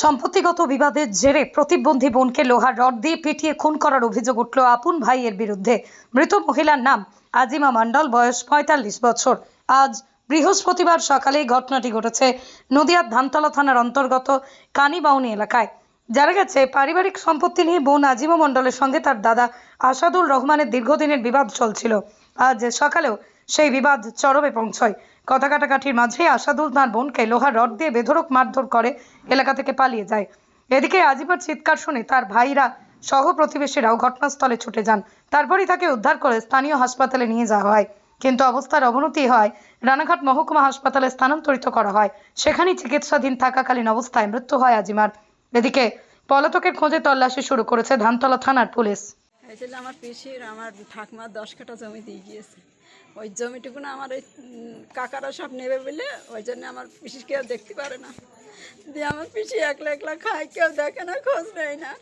সম্পত্তিগত বিবাদের জেরে প্রতিবন্ধী বোনকে লোহার রড দিয়ে পিটিয়ে খুন করার অভিযোগ উঠল আপন ভাইয়ের বিরুদ্ধে। মৃত মহিলার নাম আজিমা মণ্ডল বয়স পঁয়তাল্লিশ বছর। আজ বৃহস্পতিবার সকালে ঘটনাটি ঘটেছে নদিয়ার ধানতলা থানার অন্তর্গত কানিবাউনি এলাকায়। জানা গেছে, পারিবারিক সম্পত্তি নিয়ে বোন আজিমা মণ্ডলের সঙ্গে তার দাদা আসাদুল রহমানের দীর্ঘদিনের বিবাদ চলছিল। আজ সকালেও সেই বিবাদ চরমে পৌঁছয়। কথা কাটাকাটির মাঝেই আসাদুল তার বোনকে লোহার রড দিয়ে বেধড়ক মারধর করে এলাকা থেকে পালিয়ে যায়। এদিকে আজিমার চিৎকার শুনে তার ভাইরা সহ প্রতিবেশীরাও ঘটনাস্থলে ছুটে যান। তারপরই তাকে উদ্ধার করে স্থানীয় হাসপাতালে নিয়ে যাওয়া হয়। কিন্তু অবস্থার অবনতি হয় রানাঘাট মহকুমা হাসপাতালে স্থানান্তরিত করা হয়। সেখানেই চিকিৎসাধীন থাকাকালীন অবস্থায় মৃত্যু হয় আজিমার। এদিকে পলাতকের খোঁজে তল্লাশি শুরু করেছে ধানতলা থানার পুলিশ। হয়েছিল আমার পিসির, আমার ঠাকুমার দশ কাঠা জমি দিয়ে গিয়েছে। ওই জমিটুকু না আমার ওই কাকারা সব নেবে বলে, ওই জন্য আমার পিসি কেউ দেখতে পারে না। দিয়ে আমার পিসি একলা একলা খায়, কেউ দেখে না, খোঁজ নেয় না।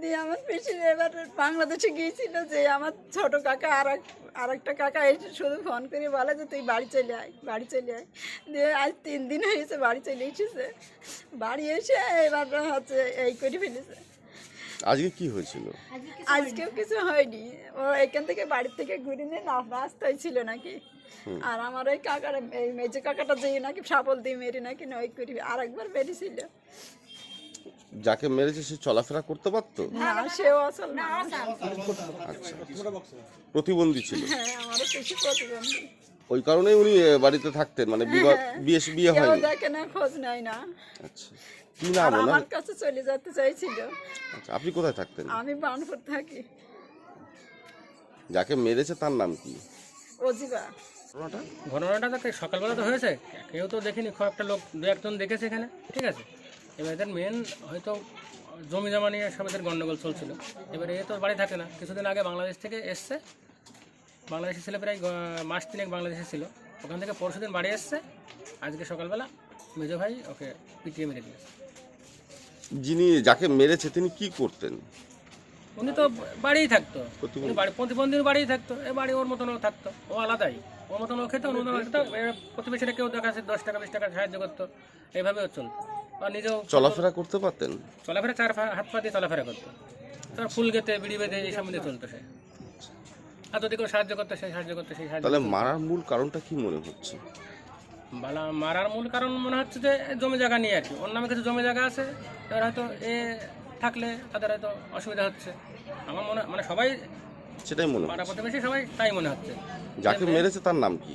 দিয়ে আমার পিসি এবার বাংলাদেশে গিয়েছিল যে আমার ছোট কাকা আর এক, আর একটা কাকা এসে শুধু ফোন করে বলে যে, তুই বাড়ি চলে আয়, বাড়ি চলে আয়। দিয়ে আজ তিন দিন হয়েছে বাড়ি চলে এসেছে। বাড়ি এসে এবার হচ্ছে এই করে ফেলেছে। আজকে কি হয়েছিল? আজকেও কিছু হয়নি। ও এখান থেকে বাড়ির থেকে ঘুরে নিয়ে না রাস্তায় ছিল নাকি। আর আমার ওই কাকার এই মেজে কাকাটা যে নাকি সাপল দিয়ে মেরে নাকি নয় করি আর একবার বেরিয়েছিল যাকে মেরেছে সে চলাফেরা করতে পারতো? না সেও আসল না। আচ্ছা। প্রতিবন্ধী ছিল? হ্যাঁ আমারও কিছু প্রতিবন্ধী। ওই কারণেই উনি বাড়িতে থাকতেন মানে বিবাহ বিয়ে বিয়ে হয় দেখে না খোঁজ নেয় না। আচ্ছা। কি নাম ওনার আমার কাছে চলে যেতে চাইছিল। আচ্ছা আপনি কোথায় থাকতেন? আমি বানপুর থাকি। যাকে মেরেছে তার নাম কি? অজিবা। ঘটনাটা? ঘটনাটা তো সকালবেলা তো হয়েছে। কেউ তো দেখেনি খুব একটা লোক দু একজন দেখেছে এখানে। ঠিক আছে? এবার এদের মেন হয়তো জমি জমা নিয়ে সব এদের গন্ডগোল চলছিল। এবারে এ তো বাড়ি থাকে না। কিছুদিন আগে বাংলাদেশ থেকে এসছে। বাংলাদেশি ছেলে প্রায় গ- মাস তিনেক বাংলাদেশে ছিল। ওখান থেকে পরশুদিন বাড়ি এসছে। আজকে সকালবেলা মেজো ভাই ওকে পিটিয়ে মেরে দিয়েছে। যিনি যাকে মেরেছে তিনি কি করতেন? উনি তো বাড়িই থাকতো। প্রতিবন্ধীর বাড়িই থাকতো। এ বাড়ি ওর মতন থাকতো। ও আলাদাই। ওর মতন ও খেত ওর মতন খেত প্রতিবেশীরা কেউ দেখাচ্ছে দশ টাকা বিশ টাকা সাহায্য করতো। এইভাবে চলতো। আর নিজেও চলাফেরা করতে পারতেন? চলাফেরা চার হাত পা দিয়ে চলাফেরা করতো। তার ফুল গেতে বিড়ি বেঁধে এই সম্বন্ধে চলতো সে। আর যদি কেউ সাহায্য করতো সে সাহায্য করতো সেই সাহায্য তাহলে মারার মূল কারণটা কি মনে হচ্ছে? বালা মারার মূল কারণ মনে হচ্ছে যে জমি জায়গা নিয়ে আর কি। অন্য নামে কিছু জমি জায়গা আছে এবার হয়তো এ থাকলে তাদের হয়তো অসুবিধা হচ্ছে। আমার মনে মানে সবাই সেটাই মনে পাড়া প্রতিবেশী সবাই তাই মনে হচ্ছে। যাকে মেরেছে তার নাম কি?